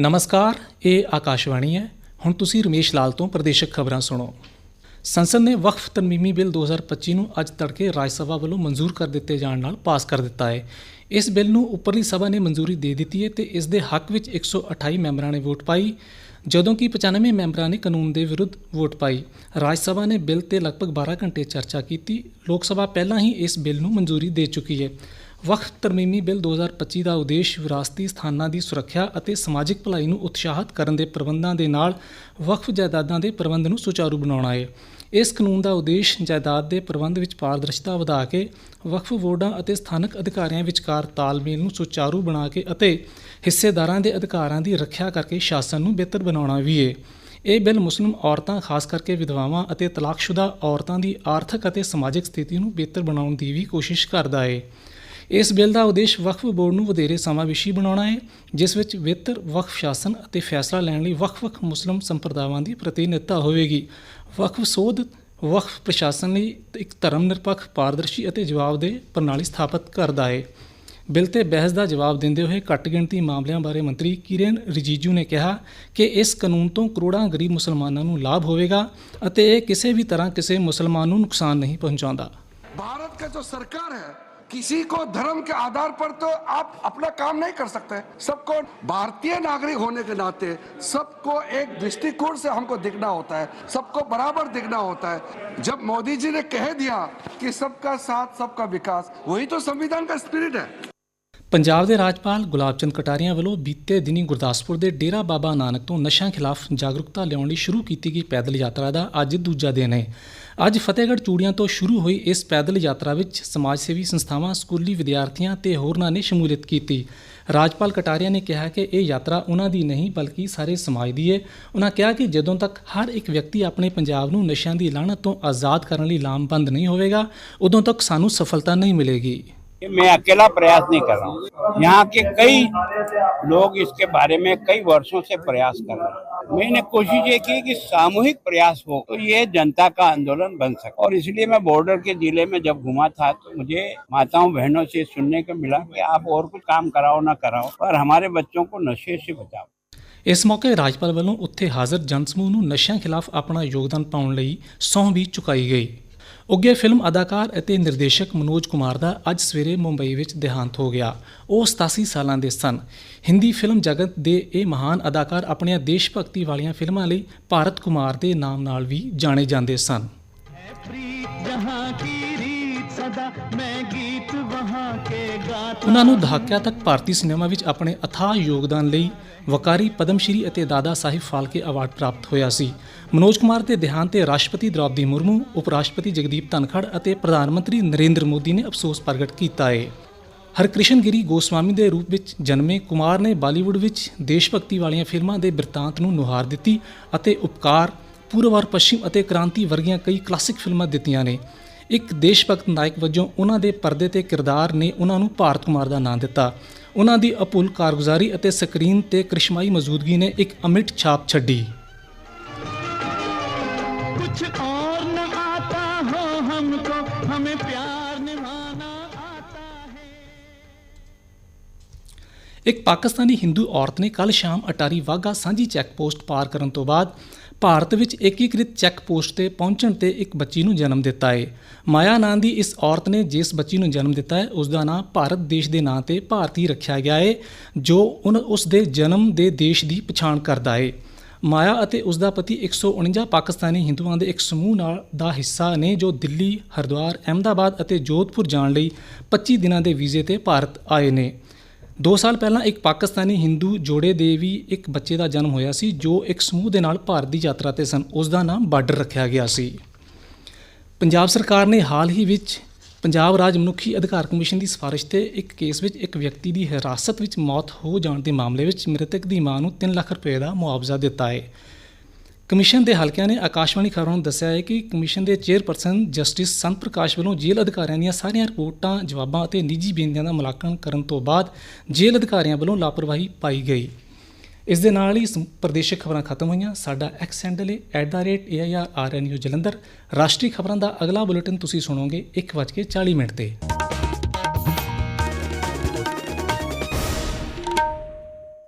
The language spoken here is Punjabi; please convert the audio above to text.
ਨਮਸਕਾਰ, ਇਹ ਆਕਾਸ਼ਵਾਣੀ ਹੈ। ਹੁਣ ਤੁਸੀਂ ਰਮੇਸ਼ ਲਾਲ ਤੋਂ ਪ੍ਰਦੇਸ਼ਕ ਖਬਰਾਂ ਸੁਣੋ। ਸੰਸਦ ਨੇ ਵਕਫ ਤਰਮੀਮੀ ਬਿੱਲ 2025 ਨੂੰ ਅੱਜ ਤੜਕੇ ਰਾਜ ਸਭਾ ਵੱਲੋਂ ਮਨਜ਼ੂਰ ਕਰ ਦਿੱਤੇ ਜਾਣ ਨਾਲ ਪਾਸ ਕਰ ਦਿੱਤਾ ਹੈ। ਇਸ ਬਿੱਲ ਨੂੰ ਉੱਪਰਲੀ ਸਭਾ ਨੇ ਮਨਜ਼ੂਰੀ ਦੇ ਦਿੱਤੀ ਹੈ ਤੇ ਇਸ ਦੇ ਹੱਕ ਵਿੱਚ 128 ਮੈਂਬਰਾਂ ਨੇ ਵੋਟ ਪਾਈ। ਜਦੋਂ ਕਿ 95 ਮੈਂਬਰਾਂ ਨੇ ਕਾਨੂੰਨ ਦੇ ਵਿਰੁੱਧ ਵੋਟ ਪਾਈ। ਰਾਜ ਸਭਾ ਨੇ ਬਿੱਲ ਤੇ ਲਗਭਗ 12 ਘੰਟੇ ਚਰਚਾ ਕੀਤੀ। ਲੋਕ ਸਭਾ ਪਹਿਲਾਂ ਹੀ ਇਸ ਬਿੱਲ ਨੂੰ ਮਨਜ਼ੂਰੀ ਦੇ ਚੁੱਕੀ ਹੈ। ਵਕਫ ਤਰਮੀਮੀ ਬਿੱਲ 2025 ਦਾ ਉਦੇਸ਼ ਵਿਰਾਸਤੀ ਸਥਾਨਾਂ ਦੀ ਸੁਰੱਖਿਆ ਅਤੇ ਸਮਾਜਿਕ ਭਲਾਈ ਨੂੰ ਉਤਸ਼ਾਹਿਤ ਕਰਨ ਦੇ ਪ੍ਰਬੰਧਾਂ ਦੇ ਨਾਲ ਵਕਫ ਜਾਇਦਾਦਾਂ ਦੇ ਪ੍ਰਬੰਧ ਨੂੰ ਸੁਚਾਰੂ ਬਣਾਉਣਾ ਹੈ। ਇਸ ਕਾਨੂੰਨ ਦਾ ਉਦੇਸ਼ ਜਾਇਦਾਦ ਦੇ ਪ੍ਰਬੰਧ ਵਿੱਚ ਪਾਰਦਰਸ਼ਤਾ ਵਧਾ ਕੇ ਵਕਫ ਬੋਰਡਾਂ ਅਤੇ ਸਥਾਨਕ ਅਧਿਕਾਰੀਆਂ ਵਿਚਕਾਰ ਤਾਲਮੇਲ ਨੂੰ ਸੁਚਾਰੂ ਬਣਾ ਕੇ ਅਤੇ ਹਿੱਸੇਦਾਰਾਂ ਦੇ ਅਧਿਕਾਰਾਂ ਦੀ ਰੱਖਿਆ ਕਰਕੇ ਸ਼ਾਸਨ ਨੂੰ ਬਿਹਤਰ ਬਣਾਉਣਾ ਵੀ ਹੈ ਇਹ ਬਿੱਲ ਮੁਸਲਿਮ ਔਰਤਾਂ, ਖਾਸ ਕਰਕੇ ਵਿਧਵਾਵਾਂ ਅਤੇ ਤਲਾਕਸ਼ੁਦਾ ਔਰਤਾਂ ਦੀ ਆਰਥਿਕ ਅਤੇ ਸਮਾਜਿਕ ਸਥਿਤੀ ਨੂੰ ਬਿਹਤਰ ਬਣਾਉਣ ਦੀ ਵੀ ਕੋਸ਼ਿਸ਼ ਕਰਦਾ ਹੈ ਇਸ ਬਿੱਲ ਦਾ ਉਦੇਸ਼ ਵਕਫ ਬੋਰਡ ਨੂੰ ਵਧੇਰੇ ਸਮਾਂ ਵਿਸ਼ੀ ਬਣਾਉਣਾ ਹੈ, ਜਿਸ ਵਿੱਚ ਬਿਹਤਰ ਵਕਫ ਸ਼ਾਸਨ ਅਤੇ ਫੈਸਲਾ ਲੈਣ ਲਈ ਵੱਖ-ਵੱਖ ਮੁਸਲਮ ਸੰਪਰਦਾਵਾਂ ਦੀ ਪ੍ਰਤੀਨਿਧਤਾ ਹੋਵੇਗੀ। ਵਕਫ ਸੋਧ, ਵਕਫ ਪ੍ਰਸ਼ਾਸਨ ਲਈ ਇੱਕ ਧਰਮ ਨਿਰਪੱਖ, ਪਾਰਦਰਸ਼ੀ ਅਤੇ ਜਵਾਬਦੇਹ ਪ੍ਰਣਾਲੀ ਸਥਾਪਿਤ ਕਰਦਾ ਹੈ। ਬਿੱਲ ਤੇ ਬਹਿਸ ਦਾ ਜਵਾਬ ਦਿੰਦੇ ਹੋਏ ਘੱਟ ਗਿਣਤੀ ਮਾਮਲਿਆਂ ਬਾਰੇ ਮੰਤਰੀ ਕਿਰਨ ਰਿਜੀਜੂ ਨੇ ਕਿਹਾ ਕਿ ਇਸ ਕਾਨੂੰਨ ਤੋਂ ਕਰੋੜਾਂ ਗਰੀਬ ਮੁਸਲਮਾਨਾਂ ਨੂੰ ਲਾਭ ਹੋਵੇਗਾ ਅਤੇ ਇਹ ਕਿਸੇ ਵੀ ਤਰ੍ਹਾਂ ਕਿਸੇ ਮੁਸਲਮਾਨ ਨੂੰ ਨੁਕਸਾਨ ਨਹੀਂ ਪਹੁੰਚਾਉਂਦਾ। ਭਾਰਤ ਦਾ ਜੋ ਸਰਕਾਰ ਹੈ किसी को धर्म के आधार पर तो आप अपना काम नहीं कर सकते। सबको भारतीय नागरिक होने के नाते सबको एक दृष्टिकोण से हमको दिखना होता है, सबको बराबर दिखना होता है। जब मोदी जी ने कह दिया कि सबका साथ, सबका विकास, वही तो संविधान का स्पिरिट है। ਪੰਜਾਬ ਦੇ ਰਾਜਪਾਲ ਗੁਲਾਬ ਚੰਦ ਕਟਾਰੀਆ ਵੱਲੋਂ ਬੀਤੇ ਦਿਨੀ ਗੁਰਦਾਸਪੁਰ ਦੇ ਡੇਰਾ ਬਾਬਾ ਨਾਨਕ ਤੋਂ ਨਸ਼ਿਆਂ ਖਿਲਾਫ ਜਾਗਰੂਕਤਾ ਲਿਆਉਣ ਲਈ ਸ਼ੁਰੂ ਕੀਤੀ ਗਈ ਪੈਦਲ ਯਾਤਰਾ ਦਾ ਅੱਜ ਦੂਜਾ ਦਿਨ ਹੈ। ਅੱਜ ਫਤਿਹਗੜ੍ਹ ਚੂੜੀਆਂ ਤੋਂ ਸ਼ੁਰੂ ਹੋਈ ਇਸ ਪੈਦਲ ਯਾਤਰਾ ਵਿੱਚ ਸਮਾਜ ਸੇਵੀ ਸੰਸਥਾਵਾਂ, ਸਕੂਲੀ ਵਿਦਿਆਰਥੀਆਂ ਤੇ ਹੋਰਨਾਂ ਨੇ ਸ਼ਮੂਲੀਅਤ ਕੀਤੀ। ਰਾਜਪਾਲ ਕਟਾਰੀਆ ਨੇ ਕਿਹਾ ਕਿ ਇਹ ਯਾਤਰਾ ਉਹਨਾਂ ਦੀ ਨਹੀਂ, ਬਲਕਿ ਸਾਰੇ ਸਮਾਜ ਦੀ ਹੈ। ਉਹਨਾਂ ਕਿਹਾ ਕਿ ਜਦੋਂ ਤੱਕ ਹਰ ਇੱਕ ਵਿਅਕਤੀ ਆਪਣੇ ਪੰਜਾਬ ਨੂੰ ਨਸ਼ਿਆਂ ਦੀ ਲਾਹਨਤ ਤੋਂ ਆਜ਼ਾਦ ਕਰਨ ਲਈ ਲਾਮਬੰਦ ਨਹੀਂ ਹੋਵੇਗਾ, ਉਦੋਂ ਤੱਕ ਸਾਨੂੰ ਸਫਲਤਾ ਨਹੀਂ ਮਿਲੇਗੀ। कि मैं अकेला प्रयास नहीं कर रहा हूँ यहाँ के कई लोग इसके बारे में कई वर्षों से प्रयास कर रहे हैं मैंने कोशिश ये की कि सामूहिक प्रयास हो तो ये जनता का आंदोलन बन सके और इसलिए मैं बॉर्डर के जिले में जब घुमा था तो मुझे माताओं बहनों से सुनने को मिला कि आप और कुछ काम कराओ ना कराओ पर हमारे बच्चों को नशे से बचाओ ਇਸ ਮੌਕੇ ਰਾਜਪਾਲ ਵੱਲੋਂ ਉੱਥੇ ਹਾਜ਼ਰ ਜਨਸਮੂਹ ਨੂੰ ਨਸ਼ਿਆਂ ਖਿਲਾਫ ਆਪਣਾ ਯੋਗਦਾਨ ਪਾਉਣ ਲਈ ਸਹੁੰ ਵੀ ਚੁਕਾਈ ਗਈ ਉੱਗੇ ਫਿਲਮ ਅਦਾਕਾਰ ਅਤੇ ਨਿਰਦੇਸ਼ਕ ਮਨੋਜ ਕੁਮਾਰ ਦਾ ਅੱਜ ਸਵੇਰੇ ਮੁੰਬਈ ਵਿੱਚ ਦੇਹਾਂਤ ਹੋ ਗਿਆ। ਉਹ 87 ਸਾਲਾਂ ਦੇ ਸਨ। ਹਿੰਦੀ ਫਿਲਮ ਜਗਤ ਦੇ ਇਹ ਮਹਾਨ ਅਦਾਕਾਰ ਆਪਣੀਆਂ ਦੇਸ਼ ਭਗਤੀ ਵਾਲੀਆਂ ਫਿਲਮਾਂ ਲਈ ਭਾਰਤ ਕੁਮਾਰ ਦੇ ਨਾਮ ਨਾਲ ਵੀ ਜਾਣੇ ਜਾਂਦੇ ਸਨ। ਪ੍ਰੀਤ, ਜਹਾਂ ਕੀ ਰੀਤ ਸਦਾ ਮੈਂ ਗੀ ਉਹਨਾਂ ਨੂੰ ਦਹਾਕਿਆਂ ਤੱਕ ਭਾਰਤੀ ਸਿਨੇਮਾ ਵਿੱਚ ਆਪਣੇ ਅਥਾਹ ਯੋਗਦਾਨ ਲਈ ਵਕਾਰੀ ਪਦਮ ਸ਼੍ਰੀ ਅਤੇ ਦਾਦਾ ਸਾਹਿਬ ਫਾਲਕੇ ਅਵਾਰਡ ਪ੍ਰਾਪਤ ਹੋਇਆ ਸੀ। ਮਨੋਜ ਕੁਮਾਰ ਦੇ ਦੇਹਾਂਤ ਤੇ ਰਾਸ਼ਟਰਪਤੀ ਦ੍ਰੌਪਦੀ ਮੁਰਮੂ ਉਪ ਰਾਸ਼ਟਰਪਤੀ ਜਗਦੀਪ ਧਨਖੜ ਅਤੇ ਪ੍ਰਧਾਨ ਮੰਤਰੀ ਨਰਿੰਦਰ ਮੋਦੀ ਨੇ ਅਫਸੋਸ ਪ੍ਰਗਟ ਕੀਤਾ ਹੈ ਹਰਕ੍ਰਿਸ਼ਨ ਗਿਰੀ ਗੋਸਵਾਮੀ ਦੇ ਰੂਪ ਵਿੱਚ ਜਨਮੇ ਕੁਮਾਰ ਨੇ ਬਾਲੀਵੁੱਡ ਵਿੱਚ ਦੇਸ਼ ਭਗਤੀ ਵਾਲੀਆਂ ਫਿਲਮਾਂ ਦੇ ਬਿਰਤਾਂਤ ਨੂੰ ਨੁਹਾਰ ਦਿੱਤੀ ਅਤੇ ਉਪਕਾਰ, ਪੂਰਵ ਔਰ ਪੱਛਮ ਅਤੇ ਕ੍ਰਾਂਤੀ ਵਰਗੀਆਂ ਕਈ ਕਲਾਸਿਕ ਫਿਲਮਾਂ ਦਿੱਤੀਆਂ ਨੇ। ਇੱਕ ਦੇਸ਼ ਭਗਤ ਨਾਇਕ ਵਜੋਂ ਉਹਨਾਂ ਦੇ ਪਰਦੇ ਤੇ ਕਿਰਦਾਰ ਨੇ ਉਹਨਾਂ ਨੂੰ ਭਾਰਤ ਕੁਮਾਰ ਦਾ ਨਾਮ ਦਿੱਤਾ। ਉਹਨਾਂ ਦੀ ਅਪੁੱਲ ਕਾਰਗੁਜ਼ਾਰੀ ਅਤੇ ਸਕਰੀਨ ਤੇ ਕ੍ਰਿਸ਼ਮਾਈ ਮੌਜੂਦਗੀ ਨੇ ਇੱਕ ਅਮਿਟ ਛਾਪ ਛੱਡੀ। ਇੱਕ ਪਾਕਿਸਤਾਨੀ ਹਿੰਦੂ ਔਰਤ ਨੇ ਕੱਲ ਸ਼ਾਮ ਅਟਾਰੀ ਵਾਗਾ ਸਾਂਝੀ ਚੈੱਕ ਪੋਸਟ ਪਾਰ ਕਰਨ ਤੋਂ ਬਾਅਦ ਭਾਰਤ ਵਿੱਚ ਏਕੀਕ੍ਰਿਤ ਚੈੱਕ ਪੋਸਟ ਤੇ ਪਹੁੰਚਣ ਤੇ ਇੱਕ ਬੱਚੀ ਨੂੰ ਜਨਮ ਦਿੱਤਾ ਹੈ ਮਾਇਆ ਨਾਂ ਦੀ ਇਸ ਔਰਤ ਨੇ ਜਿਸ ਬੱਚੀ ਨੂੰ ਜਨਮ ਦਿੱਤਾ ਹੈ ਉਸ ਦਾ ਨਾਂ ਭਾਰਤ ਦੇਸ਼ ਦੇ ਨਾਂ ਤੇ ਭਾਰਤੀ ਰੱਖਿਆ ਗਿਆ ਹੈ ਜੋ ਉਨ ਉਸ ਦੇ ਜਨਮ ਦੇ ਦੇਸ਼ ਦੀ ਪਛਾਣ ਕਰਦਾ ਹੈ ਮਾਇਆ ਅਤੇ ਉਸ ਦਾ ਪਤੀ 149 ਪਾਕਿਸਤਾਨੀ ਹਿੰਦੂਆਂ ਦੇ ਇੱਕ ਸਮੂਹ ਨਾਲ ਦਾ ਹਿੱਸਾ ਨੇ, ਜੋ ਦਿੱਲੀ, ਹਰਿਦੁਆਰ, ਅਹਿਮਦਾਬਾਦ ਅਤੇ ਜੋਧਪੁਰ ਜਾਣ ਲਈ 25 ਦਿਨਾਂ ਦੇ ਵੀਜ਼ੇ ਤੇ ਭਾਰਤ ਆਏ ਨੇ। 2 ਸਾਲ ਪਹਿਲਾਂ ਇੱਕ ਪਾਕਿਸਤਾਨੀ ਹਿੰਦੂ ਜੋੜੇ ਦੇ ਵੀ ਇੱਕ ਬੱਚੇ ਦਾ ਜਨਮ ਹੋਇਆ ਸੀ, ਜੋ ਇੱਕ ਸਮੂਹ ਦੇ ਨਾਲ ਭਾਰਤ ਦੀ ਯਾਤਰਾ ਤੇ ਸਨ। ਉਸ ਦਾ ਨਾਮ ਬਾਰਡਰ ਰੱਖਿਆ ਗਿਆ ਸੀ। ਪੰਜਾਬ ਸਰਕਾਰ ਨੇ ਹਾਲ ਹੀ ਵਿੱਚ ਪੰਜਾਬ ਰਾਜ ਮਨੁੱਖੀ ਅਧਿਕਾਰ ਕਮਿਸ਼ਨ ਦੀ ਸਿਫਾਰਿਸ਼ ਤੇ ਇੱਕ ਕੇਸ ਵਿੱਚ ਇੱਕ ਵਿਅਕਤੀ ਦੀ ਹਿਰਾਸਤ ਵਿੱਚ ਮੌਤ ਹੋ ਜਾਣ ਦੇ ਮਾਮਲੇ ਵਿੱਚ ਮ੍ਰਿਤਕ ਦੀ ਮਾਂ ਨੂੰ 3 ਲੱਖ ਰੁਪਏ ਦਾ ਮੁਆਵਜ਼ਾ ਦਿੱਤਾ ਹੈ। ਕਮਿਸ਼ਨ ਦੇ ਹਲਕਿਆਂ ਨੇ ਆਕਾਸ਼ਵਾਣੀ ਖਬਰਾਂ ਨੂੰ ਦੱਸਿਆ ਹੈ ਕਿ ਕਮਿਸ਼ਨ ਦੇ ਚੇਅਰਪਰਸਨ ਜਸਟਿਸ ਸੰਤ ਪ੍ਰਕਾਸ਼ ਵੱਲੋਂ ਜੇਲ੍ਹ ਅਧਿਕਾਰੀਆਂ ਦੀਆਂ ਸਾਰੀਆਂ ਰਿਪੋਰਟਾਂ, ਜਵਾਬਾਂ ਅਤੇ ਨਿੱਜੀ ਬੇਨਤੀਆਂ ਦਾ ਮੁਲਾਂਕਣ ਕਰਨ ਤੋਂ ਬਾਅਦ ਜੇਲ੍ਹ ਅਧਿਕਾਰੀਆਂ ਵੱਲੋਂ ਲਾਪਰਵਾਹੀ ਪਾਈ ਗਈ। ਇਸ ਦੇ ਨਾਲ ਹੀ ਸਮ- ਪ੍ਰਦੇਸ਼ਿਕ ਖਬਰਾਂ ਖਤਮ ਹੋਈਆਂ। ਸਾਡਾ ਐਕਸ ਹੈਂਡਲ ਹੈ @airrnu ਜਲੰਧਰ। ਰਾਸ਼ਟਰੀ ਖਬਰਾਂ ਦਾ ਅਗਲਾ ਬੁਲੇਟਿਨ ਤੁਸੀਂ ਸੁਣੋਗੇ 1:40 ਮਿੰਟ ਤੇ।